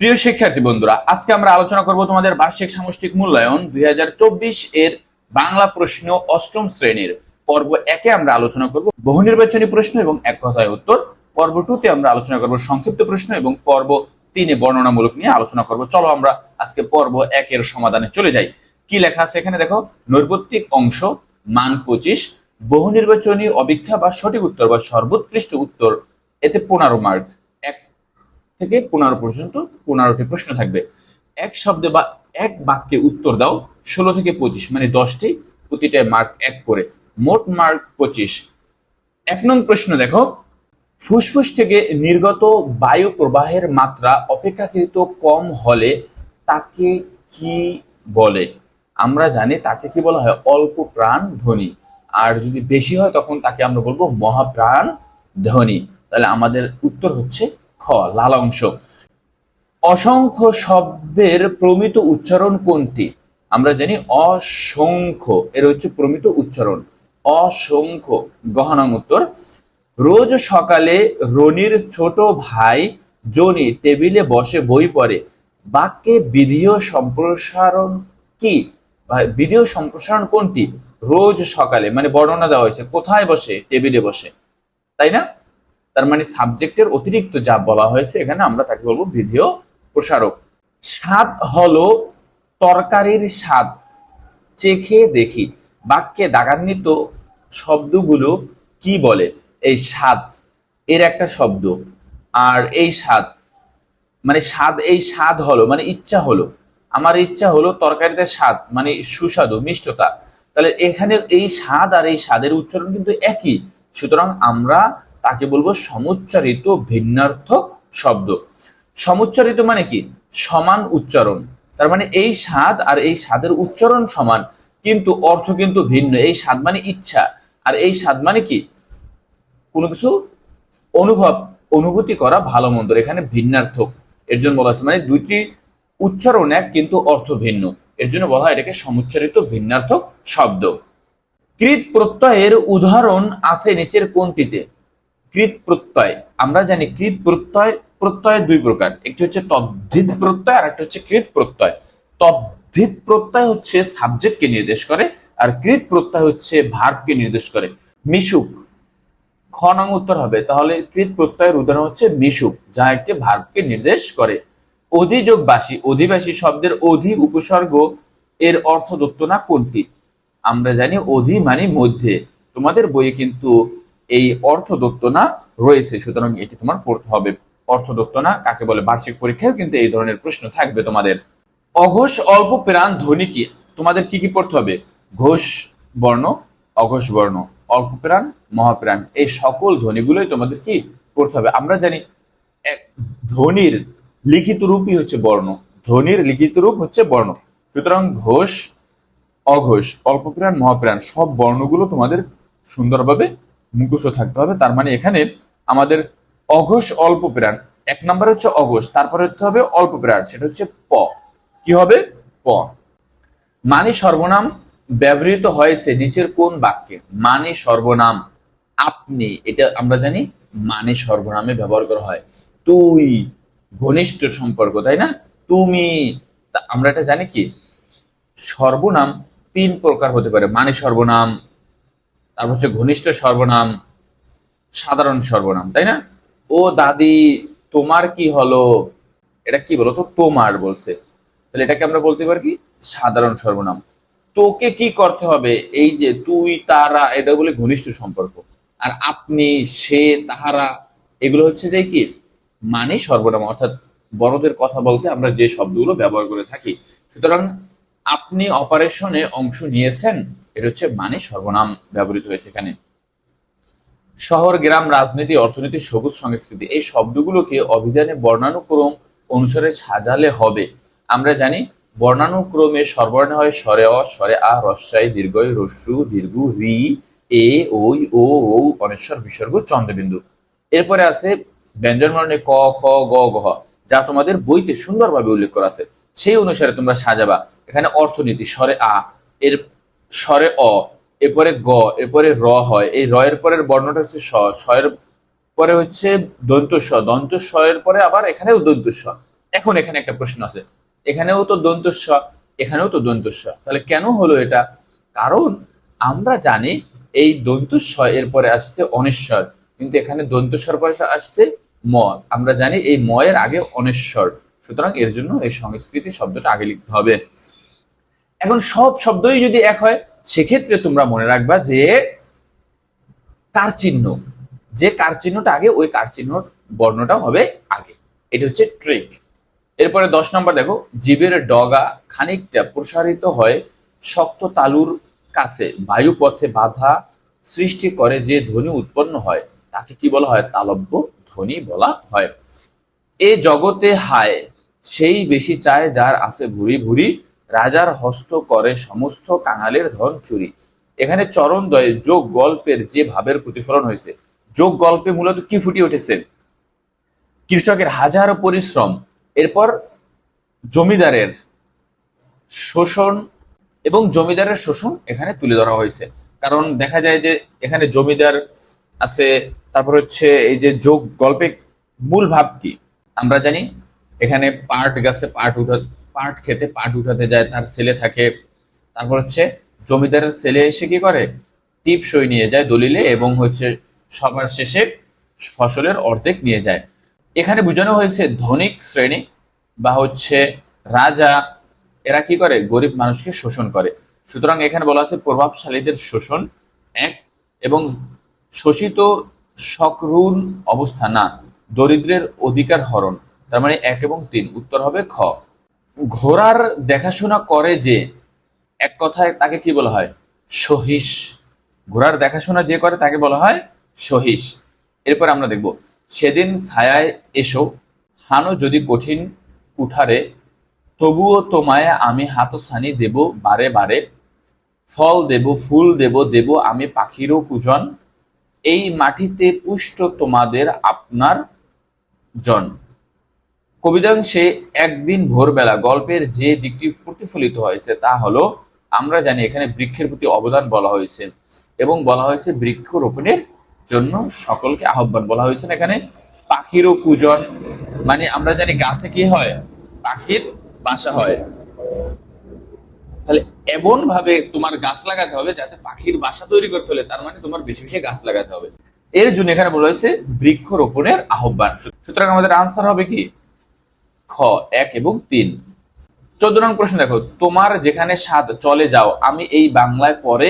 প্রিয় শিক্ষার্থী বন্ধুরা, আজকে আমরা আলোচনা করব তোমাদের বার্ষিক সামষ্টিক মূল্যায়ন দুই হাজার চব্বিশ এর বাংলা প্রশ্ন অষ্টম শ্রেণির পর্ব একে আমরা আলোচনা করব। বহু নির্বাচনী প্রশ্ন এবং এক কথায় উত্তর। পর্ব টুতে আমরা আলোচনা করব সংক্ষিপ্ত প্রশ্ন এবং পর্ব তিনে বর্ণনামূলক নিয়ে আলোচনা করব। চলো আমরা আজকে পর্ব একের সমাধানে চলে যাই। কি লেখা আছে এখানে দেখো? নৈর্বত্তিক অংশ, মান পঁচিশ। বহু নির্বাচনী অভিক্ষা বা সঠিক উত্তর বা সর্বোৎকৃষ্ট উত্তর, এতে পনেরো মার্ক থেকে পনেরো পর্যন্ত পনেরোটি প্রশ্ন থাকবে। এক শব্দে বা এক বাক্যে উত্তর দাও, ষোলো থেকে পঁচিশ মানে দশটি, প্রতিটায় মার্ক এক করে। মোট মার্ক পঁচিশ। এক নং প্রশ্ন দেখো, ফুসফুস থেকে নির্গত বায়ু প্রবাহের মাত্রা অপেক্ষাকৃত কম হলে তাকে কি বলে? আমরা জানি তাকে কি বলা হয়? অল্প প্রাণ ধ্বনি আর যদি বেশি হয় তখন তাকে আমরা বলব মহাপ্রাণ ধ্বনি তাহলে আমাদের উত্তর হচ্ছে খ লাল অংশ অসংখ্য শব্দের প্রমিত উচ্চারণ কোনটি? আমরা জানি অসংখ্য, এর হচ্ছে প্রমিত উচ্চারণ। অসংখ্য গহনাং উত্তর। রোজ সকালে রনির ছোট ভাই জনি টেবিলে বসে বই পড়ে। বাক্যে বিধিও সম্প্রসারণ কি? বা বিধিও সম্প্রসারণ কোনটি? রোজ সকালে মানে বর্ণনা দেওয়া হয়েছে, কোথায় বসে? টেবিলে বসে। তাই না? তার মানে সাবজেক্টের অতিরিক্ত যা বলা হয়েছে, এখানে আমরা তাকে বলব বিধিও প্রসারক। স্বাদ হলো তরকারির স্বাদ। চেখে দেখি। বাক্যে দাগান্বিত শব্দগুলো কি বলে? এই স্বাদ, এর একটা শব্দ। আর এই স্বাদ মানে স্বাদ, এই স্বাদ হলো মানে ইচ্ছা হলো। আমার ইচ্ছা হলো তরকারিতে স্বাদ মানে সুস্বাদু, মিষ্টতা। তাহলে এখানে এই স্বাদ আর এই স্বাদের উচ্চারণ কিন্তু একই। সুতরাং আমরা তাকে বলব সমুচ্চারিত ভিন্নার্থক শব্দ। সমুচ্চারিত মানে কি? সমান উচ্চারণ। তার মানে এই স্বাদ আর এই স্বাদের উচ্চারণ সমান, কিন্তু অর্থ কিন্তু ভিন্ন। এই স্বাদ মানে ইচ্ছা। আর এই স্বাদ মানে কি? কোনো কিছু অনুভব, অনুভূতি করা ভালো মন্দ। এখানে ভিন্নার্থক। এর জন্য বলা হচ্ছে মানে দুইটি উচ্চারণ এক, কিন্তু অর্থ ভিন্ন। এর জন্য বলা হয় এটাকে সমুচ্চারিত ভিন্নার্থক শব্দ। কৃত প্রত্যয়ের উদাহরণ আছে নিচের কোনটিতে? কৃত প্রত্যয়। আমরা জানি কৃত প্রত্যয় প্রত্যয় দুই প্রকার। একটি হচ্ছে তদ্ধিত প্রত্যয় আর একটা হচ্ছে কৃত প্রত্যয়। তদ্ধিত প্রত্যয় হচ্ছে সাবজেক্টকে নির্দেশ করে, আর কৃত প্রত্যয় হচ্ছে ভার্বকে নির্দেশ করে। মিশুক। খ উত্তর হবে। তাহলে কৃত প্রত্যয়ের উদাহরণ হচ্ছে মিশুক, যা একটি ভার্বকে নির্দেশ করে। অধিযোগবাসী, অধিবাসী শব্দের অধি উপসর্গ, এর অর্থ দত্ত না কোনটি? আমরা জানি অধি মানে মধ্যে। তোমাদের বইয়ে কিন্তু এই অর্থ দত্ত না রয়েছে, সুতরাং এটি তোমার পড়তে হবে। অর্থ দত্ত না কাকে বলে? বার্ষিক পরীক্ষায় কিন্তু এই ধরনের প্রশ্ন থাকবে তোমাদের। অঘোষ অল্প প্রাণ ধ্বনি কি? তোমাদের কি কি পড়তে হবে? ঘোষ, বর্ণ, অঘোষ, বর্ণ, অল্প প্রাণ, মহাপ্রাণ, এই সকল ধ্বনিগুলোই তোমাদের কি পড়তে হবে? আমরা জানি ধ্বনির লিখিত রূপই হচ্ছে বর্ণ। ধ্বনির লিখিত রূপ হচ্ছে বর্ণ। সুতরাং ঘোষ, অঘোষ, অল্প প্রাণ, মহাপ্রাণ, সব বর্ণগুলো তোমাদের সুন্দরভাবে মুখস্থ থাকতে হবে। তার মানে এখানে আমাদের অঘোষ অল্প প্রাণ। এক নম্বর হচ্ছে অঘোষ, তারপরে হতে হবে অল্প প্রাণ, সেটা হচ্ছে প। কি হবে? প। মানে সর্বনাম ব্যবহৃত হয়েছে নিচের কোন বাক্যে? মানে সর্বনাম। আপনি, এটা আমরা জানি মানে সর্বনামে ব্যবহার করা হয়। তুই, ঘনিষ্ঠ সম্পর্ক, তাই না? তুমি। আমরা এটা জানি কি? সর্বনাম তিন প্রকার হতে পারে। মানে সর্বনাম তারপর হচ্ছে ঘনিষ্ঠ সর্বনাম, সাধারণ সর্বনাম, তাই না? ও দাদি, তোমার কি হলো? এটা কি বলো তো? তোমার বলছে। তাহলে এটাকে আমরা বলতে পারি কি? সাধারণ সর্বনাম। তোকে কি করতে হবে? এই যে তুই, তারা, এটা বলে ঘনিষ্ঠ সম্পর্ক। আর আপনি, সে, তাহারা, এগুলো হচ্ছে যে কি? মানে সর্বনাম। অর্থাৎ বড়দের কথা বলতে আমরা যে শব্দগুলো ব্যবহার করে থাকি। সুতরাং আপনি অপারেশনে অংশ নিয়েছেন এটা হচ্ছে মানে সর্বনাম ব্যবহৃত হয়েছে এখানে। শহর, গ্রাম, রাজনীতি, অর্থনীতি, সবুজ সংস্কৃতি, এই শব্দগুলোকে অভিধানে বর্ণানুক্রম অনুসারে সাজালে হবে। আমরা জানি, বর্ণানুক্রমে সর্বর্ণ হয় স্বরে অ, স্বরে আ রস্যাই দীর্ঘই রস্যু দীর্ঘ, রি, এ ওই ও ও অনেশ্বর, বিসর্গ, চন্দ্রবিন্দু। এরপরে আছে ব্যঞ্জন বর্ণে ক, খ, গ গহ যা তোমাদের বইতে সুন্দরভাবে উল্লেখ করা আছে। সেই অনুসারে তোমরা সাজাবা। এখানে অর্থনীতি, স্বরে আ। এর স্বরে অ, এরপরে গ, এরপরে র হয়। এই র এর পরের বর্ণটা হচ্ছে স স এর পরে হচ্ছে দন্ত স দন্ত স এর পরে আবার এখানেও দন্ত স এখন এখানে একটা প্রশ্ন আছে। এখানেও তো দন্তস্ব, এখানেও তো দন্তস্ব। তাহলে কেন হলো এটা? কারণ আমরা জানি এই দন্তস্ব এর পরে আসছে অনেশ্বর। কিন্তু এখানে দন্তস্বর পরে আসছে ম। আমরা জানি এই ম এর আগে অনেশ্বর। সুতরাং এর জন্য এই সংস্কৃতি শব্দটা আগে লিখতে হবে। এখন সব শব্দই যদি এক হয়, সেক্ষেত্রে তোমরা মনে রাখবা যে কার চিহ্ন যে কার চিহ্নটা আগে, ওই কার চিহ্নর বর্ণটা হবে আগে। এটা হচ্ছে ট্রিক এরপরে দশ নম্বর দেখো, জীবের ডগা খানিকটা প্রসারিত হয় শক্ত তালুর কাছে। বায়ুপথে বাধা সৃষ্টি করে যে ধ্বনি উৎপন্ন হয়, তাকে কি বলা হয়? তালব্য ধ্বনি বলা হয়। এ জগতে হায়, সেই বেশি চায় যার আছে ভুরি ভুরি রাজার হস্ত করে সমস্ত কাঙালের ধন চুরি। এখানে চরণদয়ে যোগ গল্পের যে ভাবের প্রতিফলন হয়েছে, যোগ গল্পে মূলত কি ফুটিয়ে উঠেছে? কৃষকের হাজারো পরিশ্রম, এরপর জমিদারের শোষণ এবং জমিদারের শোষণ এখানে তুলে ধরা হয়েছে। কারণ দেখা যায় যে এখানে জমিদার আছে, তারপর হচ্ছে এই যে যোগ গল্পে মূল ভাব কি? আমরা জানি এখানে পাট গাছে পাট উঠা পাট খেতে পাট উঠাতে যায়, তার ছেলে থাকে। তারপর হচ্ছে জমিদারের ছেলে এসে কি করে? টিপ সই নিয়ে যায় দলিলে এবং হচ্ছে সবার শেষে ফসলের অর্ধেক নিয়ে যায়। এখানে বোঝানো হয়েছে ধনিক শ্রেণি বা হচ্ছে রাজা। এরা কি করে? গরিব মানুষকে শোষণ করে। সুতরাং এখানে বলা আছে প্রভাবশালীদের শোষণ এক এবং শোষিত সকরুণ অবস্থা না, দরিদ্রের অধিকার হরণ। তার মানে এক এবং তিন। উত্তর হবে খ। ঘোড়ার দেখাশোনা করে যে, এক কথায় তাকে কি বলা হয়? সহিস। ঘোড়ার দেখাশোনা যে করে তাকে বলা হয় সহিস। এরপর আমরা দেখব, সেদিন ছায়ায় এসো, হানো যদি কঠিন কুঠারে, তবুও তোমায় আমি হাতছানি দেব বারে বারে, ফল দেব, ফুল দেব দেব আমি পাখিরও পূজন এই মাটিতে পুষ্ট তোমাদের আপনার জন। কবিতাংশে একদিন ভোরবেলা গল্পের যে দিকটি প্রতিফলিত হয়েছে তা হলো, আমরা জানি এখানে বৃক্ষের প্রতি অবদান বলা হয়েছে এবং বলা হয়েছে বৃক্ষ রোপণের জন্য সকলকে আহ্বান। বলা হয়েছে এখানে? পাখিরও কুজন মানে আমরা জানি গাছে কি হয়? পাখির বাসা হয়। তাহলে এমন ভাবে তোমার গাছ লাগাতে হবে যাতে পাখির বাসা তৈরি করতে হলে তার মানে তোমার বেশি বেশি গাছ লাগাতে হবে। এর জন্য এখানে বলা হয়েছে বৃক্ষ রোপণের আহ্বান। সুতরাং আমাদের আনসার হবে কি? খ, এক এবং তিন। চোদ্দ নং প্রশ্ন দেখো, তোমার যেখানে স্বাদ চলে যাও, আমি এই বাংলায় পরে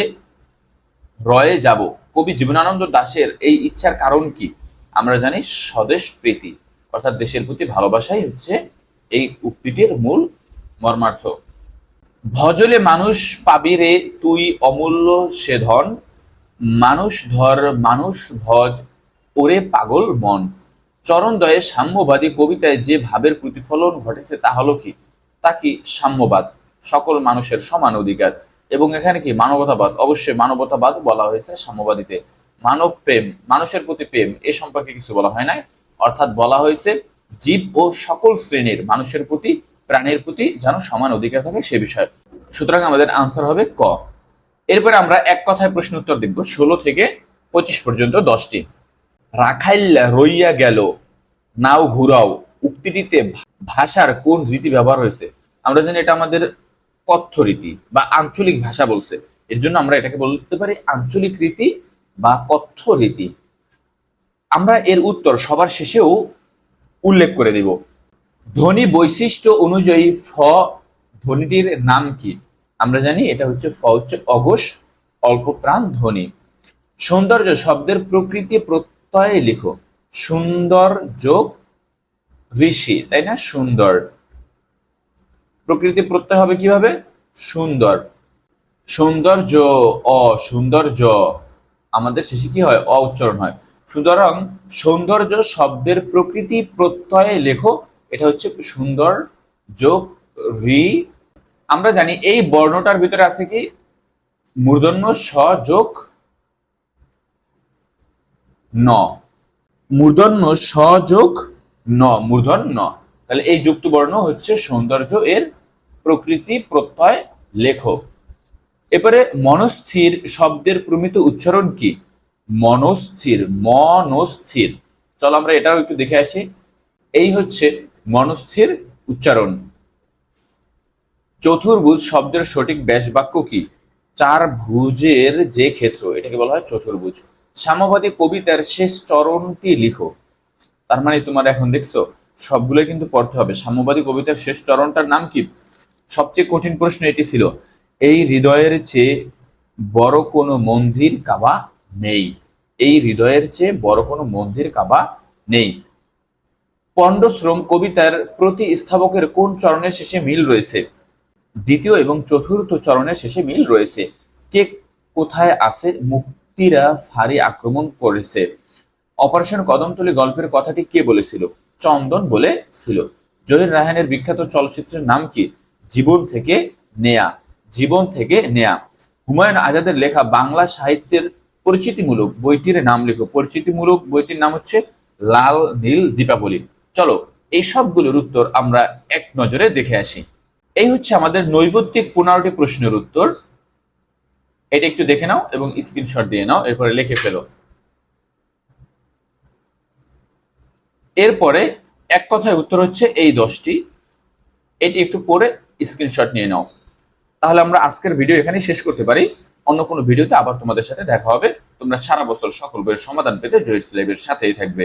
রয়ে যাব। কবি জীবনানন্দ দাশের এই ইচ্ছার কারণ কি? আমরা জানি স্বদেশ প্রীতি, অর্থাৎ দেশের প্রতি ভালোবাসাই হচ্ছে এই উক্তিটির মূল মর্মার্থ। ভজলে মানুষ পাবি রে, তুই অমূল্য সে ধন মানুষ ধর, মানুষ ভজ, ওরে পাগল মন। চরণদয়ে সাম্যবাদী কবিতায় যে ভাবের প্রতিফলন ঘটেছে তা হলো কি? তা কি সাম্যবাদ? সকল মানুষের সমান অধিকার। এবং এখানে কি মানবতাবাদ? অবশ্যই মানবতাবাদ বলা হয়েছে সাম্যবাদীতে। মানব প্রেম, মানুষের প্রতি প্রেম, এ সম্পর্কে কিছু বলা হয় নাই। অর্থাৎ বলা হয়েছে, জীব ও সকল শ্রেণির মানুষের প্রতি, প্রাণীর প্রতি যেন সমান অধিকার থাকে সে বিষয়ে। সুতরাং আমাদের আনসার হবে ক। এরপরে আমরা এক কথায় প্রশ্ন উত্তর দেখব, ষোলো থেকে পঁচিশ পর্যন্ত দশটি। রাখাইল্লা রইয়া গেল। নাও ঘুরাও। উক্তিটিতে ভাষার কোন রীতি ব্যবহার হয়েছে? আমরা জানি এটা আমাদের কথ্য রীতি বা আঞ্চলিক ভাষা বলছে। এর জন্য আমরা এটাকে বলতে পারি আঞ্চলিক রীতি বা কথ্য রীতি। আমরা এর উত্তর সবার শেষেও উল্লেখ করে দিব। ধ্বনি বৈশিষ্ট্য অনুযায়ী ফ, ধ্বনিটির নাম কি? আমরা জানি এটা হচ্ছে ফ হচ্ছে অঘোষ, অল্প প্রাণ ধ্বনি। সৌন্দর্য শব্দের প্রকৃতি প্রত্যয়ে লিখো। সুন্দর যোগ ঋষি, তাই না? সুন্দর। প্রকৃতি প্রত্যয় হবে কীভাবে? সুন্দর। সৌন্দর্য অ সৌন্দর্য আমাদের শেষে কি হয়? অ উচ্চারণ হয়। সুতরাং সৌন্দর্য শব্দের প্রকৃতি প্রত্যয়ে লেখো। এটা হচ্ছে সুন্দর যোগ রি। আমরা জানি এই বর্ণটার ভিতরে আছে কি? মূর্ধন্য স যোগ ন। মূর্ধন্য স যোগ ন মূর্ধন ন তাহলে এই যুক্ত বর্ণ হচ্ছে সৌন্দর্য এর প্রকৃতি প্রত্যয় লেখো এবারে মনস্থির শব্দের প্রমিত উচ্চারণ কি? মনস্থির মনস্থির। চলো আমরা এটাও একটু দেখে আসি। এই হচ্ছে মনস্থির উচ্চারণ। চতুর্ভুজ শব্দের সঠিক ব্যাস বাক্য কি? চার ভুজের যে ক্ষেত্র, এটাকে বলা হয় চতুর্ভুজ। সাম্যবাদী কবিতার শেষ চরণটি লিখো। তার মানে তোমার এখন দেখছ সবগুলো কিন্তু পড়তে হবে। সাম্যবাদী কবিতার শেষ চরণটার নাম কি? সবচেয়ে কঠিন প্রশ্ন এটি ছিল, এই হৃদয়ের চেয়ে বড় কোনো মন্দির কাবা নেই। এই হৃদয়ের চেয়ে বড় কোনো মন্দির কাবা নেই। পণ্ডশ্রম কবিতার প্রতি স্থাপকের কোন চরণের শেষে মিল রয়েছে? দ্বিতীয় এবং চতুর্থ চরণের শেষে মিল রয়েছে। কে কোথায় আছে মুক্তিরা ফাঁড়ি আক্রমণ করেছে। অপারেশন কদমতলী গল্পের কথাটি কে বলেছিল? চন্দন বলেছিল। জহির রায়হানের বিখ্যাত চলচ্চিত্রের নাম কি? জীবন থেকে নেয়া। জীবন থেকে নেয়া। হুমায়ুন আজাদের লেখা বাংলা সাহিত্যের পরিচিতিমূলক বইটির নাম লেখো। পরিচিতিমূলক বইটির নাম হচ্ছে লাল নীল দীপাবলি। চলো, এই সবগুলোর উত্তর আমরা এক নজরে দেখে আসি। এই হচ্ছে আমাদের নৈবত্তিক পনেরোটি প্রশ্নের উত্তর। এটা একটু দেখে নাও এবং স্ক্রিনশট দিয়ে নাও, এরপরে লিখে ফেলো। এরপরে এক কথায় উত্তর হচ্ছে এই দশটি। এটি একটু পরে স্ক্রিনশট নিয়ে নাও। তাহলে আমরা আজকের ভিডিও এখানেই শেষ করতে পারি। অন্য কোনো ভিডিওতে আবার তোমাদের সাথে দেখা হবে। তোমরা সারা বছর সকল বইয়ের সমাধান পেতে জয়ের সিলেবের সাথেই থাকবে।